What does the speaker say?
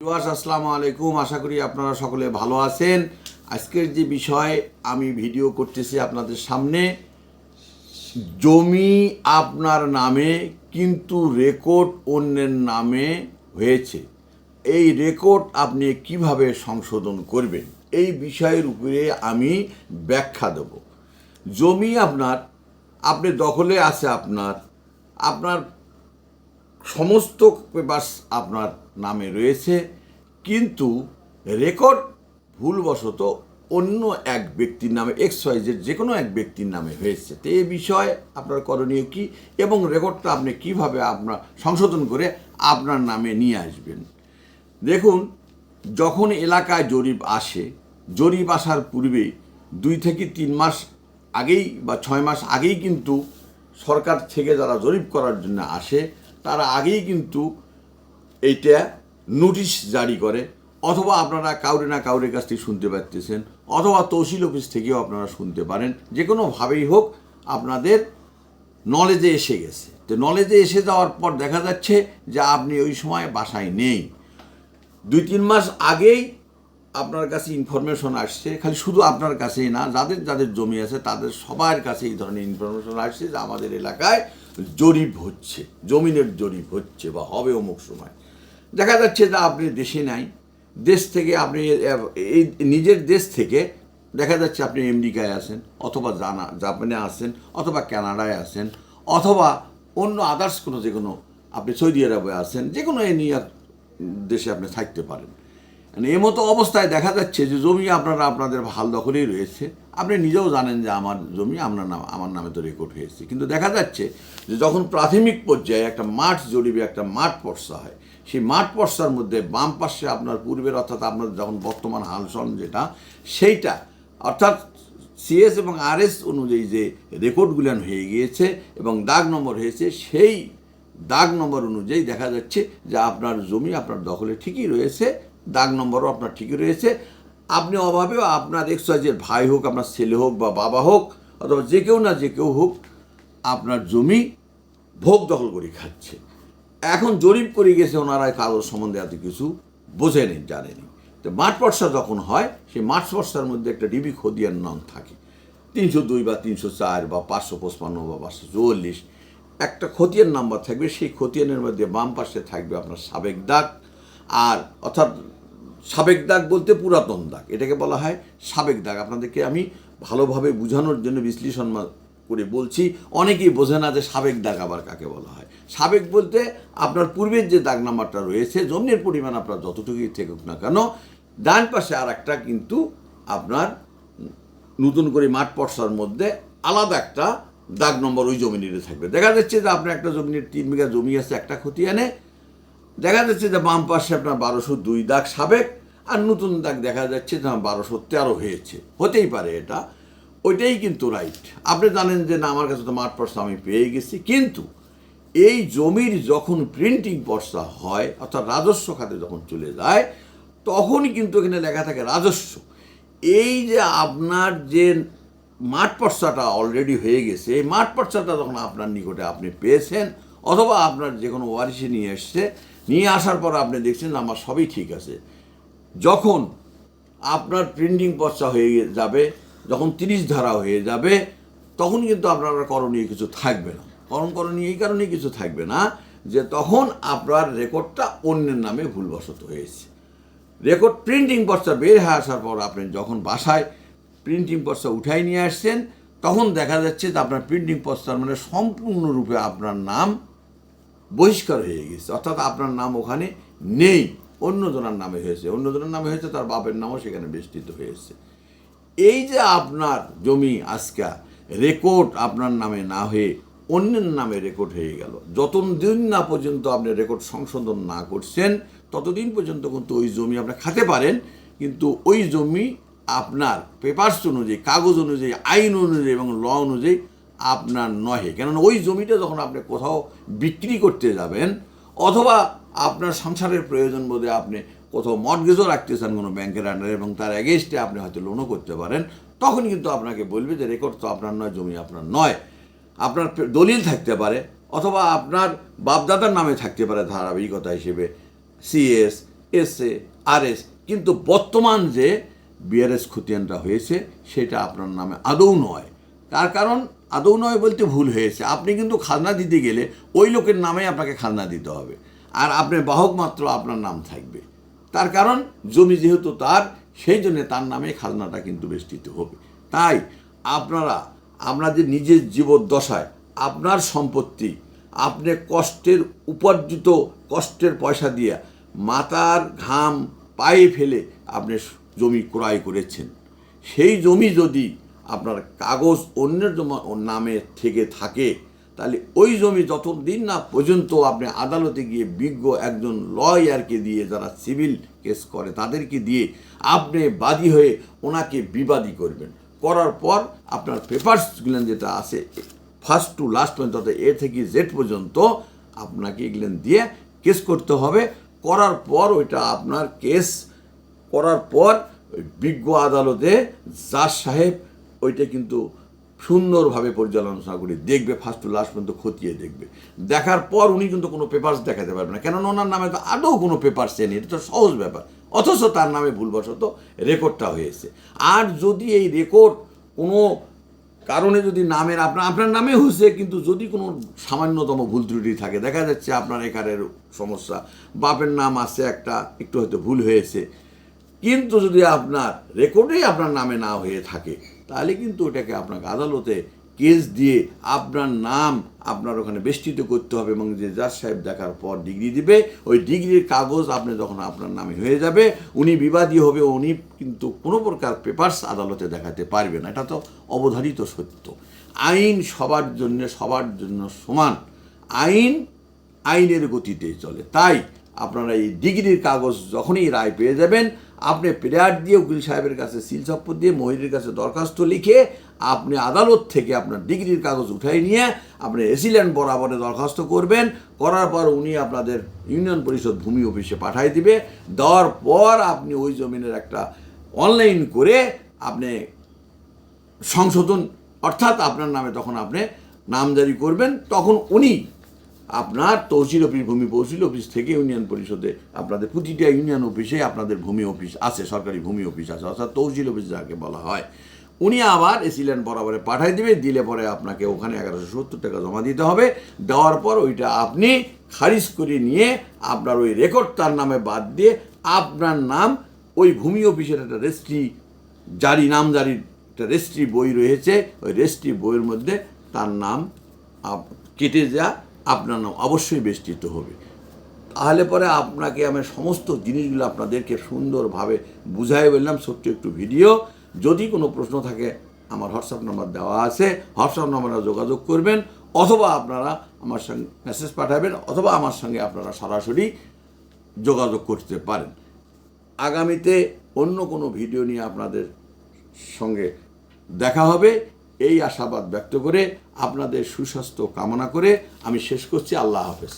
আসসালামু আলাইকুম। আশা করি আপনারা সকলে ভালো আছেন। আজকের যে বিষয়, আমি ভিডিও করতেছি আপনাদের সামনে। জমি আপনার নামে, কিন্তু রেকর্ড অন্যের নামে হয়েছে। এই রেকর্ড আপনি কীভাবে সংশোধন করবেন? এই বিষয়ের উপরে আমি ব্যাখ্যা দেব। জমি আপনার, আপনি দখলে আছে আপনার আপনার সমস্ত পেপার্স আপনার নামে রয়েছে, কিন্তু রেকর্ড ভুলবশত অন্য এক ব্যক্তির নামে, এক্স ওয়াইজের যে কোনো এক ব্যক্তির নামে হয়েছে। তো এই বিষয়ে আপনার করণীয় কি? এবং রেকর্ডটা আপনি কীভাবে আপনার সংশোধন করে আপনার নামে নিয়ে আসবেন? দেখুন, যখন এলাকায় জরিপ আসে, জরিপ আসার পূর্বে দুই থেকে তিন মাস আগেই বা ছয় মাস আগেই কিন্তু সরকার থেকে যারা জরিপ করার জন্য আসে, তারা আগেই কিন্তু এইটা নোটিশ জারি করে, অথবা আপনারা কাউরে না কাউরের কাছ থেকে শুনতে পারতেছেন, অথবা তহসিল অফিস থেকেও আপনারা শুনতে পারেন। যে কোনোভাবেই হোক, আপনাদের নলেজে এসে গেছে। তো নলেজে এসে যাওয়ার পর দেখা যাচ্ছে যে আপনি ওই সময় বাসায় নেই। দুই তিন মাস আগেই আপনার কাছে ইনফরমেশন আসছে, খালি শুধু আপনার কাছেই না, যাদের যাদের জমি আছে তাদের সবার কাছে এই ধরনের ইনফরমেশন আসছে যে আমাদের এলাকায় জরিপ হচ্ছে, জমিনের জরিপ হচ্ছে বা হবে অমুক সময়। দেখা যাচ্ছে যে আপনি দেশে নাই, দেশ থেকে আপনি, এই নিজের দেশ থেকে দেখা যাচ্ছে আপনি আমেরিকায় আছেন, অথবা জানা, জাপানে আছেন, অথবা কানাডায় আছেন, অথবা অন্য আদার্স কোনো যে কোনো, আপনি সৌদি আরবে আছেন, যে কোনো এনিয়া দেশে আপনি থাকতে পারেন। মানে এই মতো অবস্থায় দেখা যাচ্ছে যে জমি আপনারা, আপনাদের ভালো দখলেই রয়েছে। আপনি নিজেও জানেন যে আমার জমি আপনার নাম, আমার নামে তো রেকর্ড হয়েছে। কিন্তু দেখা যাচ্ছে যে যখন প্রাথমিক পর্যায়ে একটা মাঠ জরিপে একটা মাঠ পর্সা হয় সেই মাঠ পর্সার মধ্যে বাম পাশে আপনার পূর্বের অর্থাৎ আপনার যখন বর্তমান হালসন যেটা, সেইটা, অর্থাৎ সিএস এবং আরএস অনুযায়ী যে রেকর্ডগুলান হয়ে গিয়েছে এবং দাগ নম্বর হয়েছে, সেই দাগ নম্বর অনুযায়ী দেখা যাচ্ছে যে আপনার জমি আপনার দখলে ঠিকই রয়েছে, দাগ নম্বরও আপনার ঠিকই রয়েছে। আপনি অভাবেও আপনার এক্সাইজের ভাই হোক, আপনার ছেলে হোক বা বাবা হোক, অথবা যে কেউ না যে কেউ হোক, আপনার জমি ভোগ দখল করে খাচ্ছে। এখন জরিপ করে গেছে ওনারা কাগজ সম্বন্ধে এত কিছু, বোঝেনি, জানেনি। তো মাঠ পর্সা যখন হয়, সেই মাঠ পর্সার মধ্যে একটা ডিবি খতিয়ান নং থাকে। তিনশো দুই বা তিনশো চার বা পাঁচশো পঁচপান্ন বা পাঁচশো চুয়াল্লিশ, একটা খতিয়ান নাম্বার থাকবে। সেই খতিয়ানের মধ্যে বাম পাশে থাকবে আপনার সাবেক দাগ আর অর্থাৎ সাবেক দাগ বলতে পুরাতন দাগ এটাকে বলা হয় সাবেক দাগ আপনাদেরকে আমি ভালোভাবে বোঝানোর জন্য বিশ্লেষণ করে বলছি, অনেকেই বোঝে না যে সাবেক দাগ আবার কাকে বলা হয়। সাবেক বলতে আপনার পূর্বের যে দাগ নাম্বারটা রয়েছে জমির পরিমাণ আপনার যতটুকুই থাকুক না কেন, ডান পাশে আর একটা কিন্তু আপনার নতুন করে মাঠ পর্সার মধ্যে আলাদা একটা দাগ নম্বর ওই জমিনিতে থাকবে। দেখা যাচ্ছে যে আপনার একটা জমিনের তিন বিঘা জমি আছে, একটা খতিয়ানে। দেখা যাচ্ছে যে বাম পাশে আপনার বারোশো দুই দাগ সাবেক, আর নতুন দাগ দেখা যাচ্ছে যে বারোশো তেরো হয়েছে। হতেই পারে এটা। ওইটাই কিন্তু রাইট আপনি জানেন যে না, আমার কাছে তো মাঠ পর্সা আমি পেয়ে গেছি। কিন্তু এই জমির যখন প্রিন্টিং পর্সা হয়, অর্থাৎ রাজস্ব খাতে যখন চলে যায়, তখনই কিন্তু এখানে লেখা থাকে রাজস্ব। এই যে আপনার যে মাঠ পর্সাটা অলরেডি হয়ে গেছে, এই মাঠ পর্সাটা যখন আপনার নিকটে আপনি পেয়েছেন, অথবা আপনার যে কোনো ওয়ারিশে নিয়ে এসছে, নিয়ে আসার পর আপনি দেখছেন আমার সবই ঠিক আছে। যখন আপনার প্রিন্টিং পর্চা হয়ে যাবে যখন তিরিশ ধারা হয়ে যাবে, তখন কিন্তু আপনার করণীয় কিছু থাকবে না। করণ করণীয় এই কারণে কিছু থাকবে না যে তখন আপনার রেকর্ডটা অন্যের নামে ভুলবশত হয়েছে। রেকর্ড প্রিন্টিং পর্চা বের হয়ে আসার পর আপনি যখন বাসায় প্রিন্টিং পর্চা উঠাই নিয়ে আসছেন, তখন দেখা যাচ্ছে যে আপনার প্রিন্টিং পর্চার মানে সম্পূর্ণরূপে আপনার নাম বহিষ্কার হয়ে গেছে। অর্থাৎ আপনার নাম ওখানে নেই, অন্যজনের নামে হয়েছে। অন্যজনের নামে হয়েছে, তার বাপের নামও সেখানে বেষ্টিত হয়েছে। এই যে আপনার জমি আজকা রেকর্ড আপনার নামে না হয়ে অন্যের নামে রেকর্ড হয়ে গেল, যতদিন না পর্যন্ত আপনি রেকর্ড সংশোধন না করছেন, ততদিন পর্যন্ত কিন্তু ওই জমি আপনি খাতে পারেন, কিন্তু ওই জমি আপনার পেপার্স অনুযায়ী, কাগজ অনুযায়ী, আইন অনুযায়ী এবং ল অনুযায়ী আপনার নহে। কেননা ওই জমিটা যখন আপনি কোথাও বিক্রি করতে যাবেন, অথবা আপনার সংসারের প্রয়োজন বোধে আপনি কোথাও মর্গেজও রাখতে চান কোনো ব্যাংকের আন্ডারে এবং তার এগেনস্টে আপনি হয়তো লোনও করতে পারেন, তখন কিন্তু আপনাকে বলবে যে রেকর্ড তো আপনার নয়, জমি আপনার নয়। আপনার দলিল থাকতে পারে অথবা আপনার বাপদাদার নামে থাকতে পারে ধারাবাহিকতা হিসেবে CS S A R S কিন্তু বর্তমান যে বিআরএস খতিয়ানটা হয়েছে, সেটা আপনার নামে আদৌ নয়। তার কারণ আদৌ নয় বলতে ভুল হয়েছে। আপনি কিন্তু খাজনা দিতে গেলে ওই লোকের নামে আপনাকে খাজনা দিতে হবে। আর আপনার বাহক মাত্র আপনার নাম থাকবে। তার কারণ, জমি যেহেতু তার, সেই জন্য তার নামে খাজনাটা কিন্তু বেষ্টিত হবে। তাই আপনারা আপনাদের নিজের জীবদ্দশায়, আপনার সম্পত্তি, আপনি কষ্টের উপার্জিত কষ্টের পয়সা দিয়ে মাতার ঘাম পায়ে ফেলে আপনি জমি ক্রয় করেছেন। সেই জমি যদি আপনার কাগজ অন্যের নামে থেকে থাকে তাহলে ওই জমি যতদিন না পর্যন্ত আপনি আদালতে গিয়ে বিজ্ঞ একজন লয়ারকে দিয়ে যারা সিভিল কেস করে তাদেরকে দিয়ে আপনি বাদী হয়ে ওনাকে বিবাদী করবেন। করার পর আপনার পেপারসগুলো যেটা আছে ফার্স্ট টু লাস্ট পর্যন্ত অর্থাৎ এ থেকে জেড পর্যন্ত আপনাকে এগুলেন দিয়ে কেস করতে হবে। করার পর ওইটা আপনার কেস করার পর বিজ্ঞ আদালতে জাজ সাহেব ওইটা কিন্তু সুন্দরভাবে পর্যালোচনা করে দেখবে ফার্স্ট টু লাস্ট পর্যন্ত খতিয়ে দেখবে। দেখার পর উনি কিন্তু কোনো পেপার্স দেখাতে পারবে না। কেননা ওনার নামে তো আদৌ কোনো পেপার্স নেই। এটা তো সহজ ব্যাপার। অথচ তার নামে ভুলবশত রেকর্ডটা হয়েছে। আর যদি এই রেকর্ড কোনো কারণে যদি নামের, আপনার আপনার নামে হয়েছে, কিন্তু যদি কোনো সামান্যতম ভুল ত্রুটি থাকে, দেখা যাচ্ছে আপনার একারের সমস্যা, বাপের নাম আছে একটা, একটু হয়তো ভুল হয়েছে। কিন্তু যদি আপনার রেকর্ডেই আপনার নামে না হয়ে থাকে তাহলে কিন্তু ওটাকে আপনাকে আদালতে কেস দিয়ে আপনার নাম আপনার ওখানে বেষ্টিত করতে হবে এবং যে জাজ সাহেব দেখার পর ডিগ্রি দিবে, ওই ডিগ্রির কাগজ আপনি যখন আপনার নামে হয়ে যাবে, উনি বিবাদী হবে, উনি কিন্তু কোনো প্রকার পেপার্স আদালতে দেখাতে পারবে না। এটা তো অবধারিত সত্য। আইন সবার জন্য সবার জন্য সমান। আইন আইনের গতিতে চলে। তাই আপনারা এই ডিগ্রির কাগজ যখনই রায় পেয়ে যাবেন আপনি প্রেয়ার দিয়ে উকিল সাহেবের কাছে সিল চপ্পর দিয়ে মহিরের কাছে দরখাস্ত লিখে আপনি আদালত থেকে আপনার ডিগ্রির কাগজ উঠাই নিয়ে আপনি রেসিডেন্ট বরাবরে দরখাস্ত করবেন। করার পর উনি আপনাদের ইউনিয়ন পরিষদ ভূমি অফিসে পাঠাই দিবে। দেওয়ার পর আপনি ওই জমিনের একটা অনলাইন করে আপনি সংশোধন, অর্থাৎ আপনার নামে তখন আপনি নামজারি করবেন, তখন উনি আপনার তহসিল অফিস, ভূমি তহসিল অফিস থেকে ইউনিয়ন পরিষদে আপনাদের প্রতিটা ইউনিয়ন অফিসে আপনাদের ভূমি অফিস আছে, সরকারি ভূমি অফিস আছে, অর্থাৎ তহসিল অফিস যাকে বলা হয়। উনি আবার এসিল্যান্ড বরাবরে পাঠাই দেবে, দিলে পরে আপনাকে ওখানে এগারোশো সত্তর টাকা জমা দিতে হবে। দেওয়ার পর ওইটা আপনি খারিজ করে নিয়ে আপনার ওই রেকর্ড তার নামে বাদ দিয়ে আপনার নাম ওই ভূমি অফিসের একটা রেজিস্ট্রি জারি, নাম জারির একটা রেজিস্ট্রি বই রয়েছে। ওই রেজিস্ট্রি বইয়ের মধ্যে তার নাম কেটে যা আপনার নাম অবশ্যই বেষ্টিত হবে। তাহলে পরে আপনাকে আমি সমস্ত জিনিসগুলো আপনাদেরকে সুন্দরভাবে বুঝাই বললাম, ছোট্ট একটু ভিডিও। যদি কোনো প্রশ্ন থাকে, আমার হোয়াটসঅ্যাপ নাম্বার দেওয়া আছে। হোয়াটসঅ্যাপ নাম্বারে যোগাযোগ করবেন, অথবা আপনারা আমার সঙ্গে মেসেজ পাঠাবেন, অথবা আমার সঙ্গে আপনারা সরাসরি যোগাযোগ করতে পারেন। আগামীতে অন্য কোনো ভিডিও নিয়ে আপনাদের সঙ্গে দেখা হবে। এই আশাবাদ ব্যক্ত করে আপনাদের সুস্বাস্থ্য কামনা করে আমি শেষ করছি। আল্লাহ হাফেজ।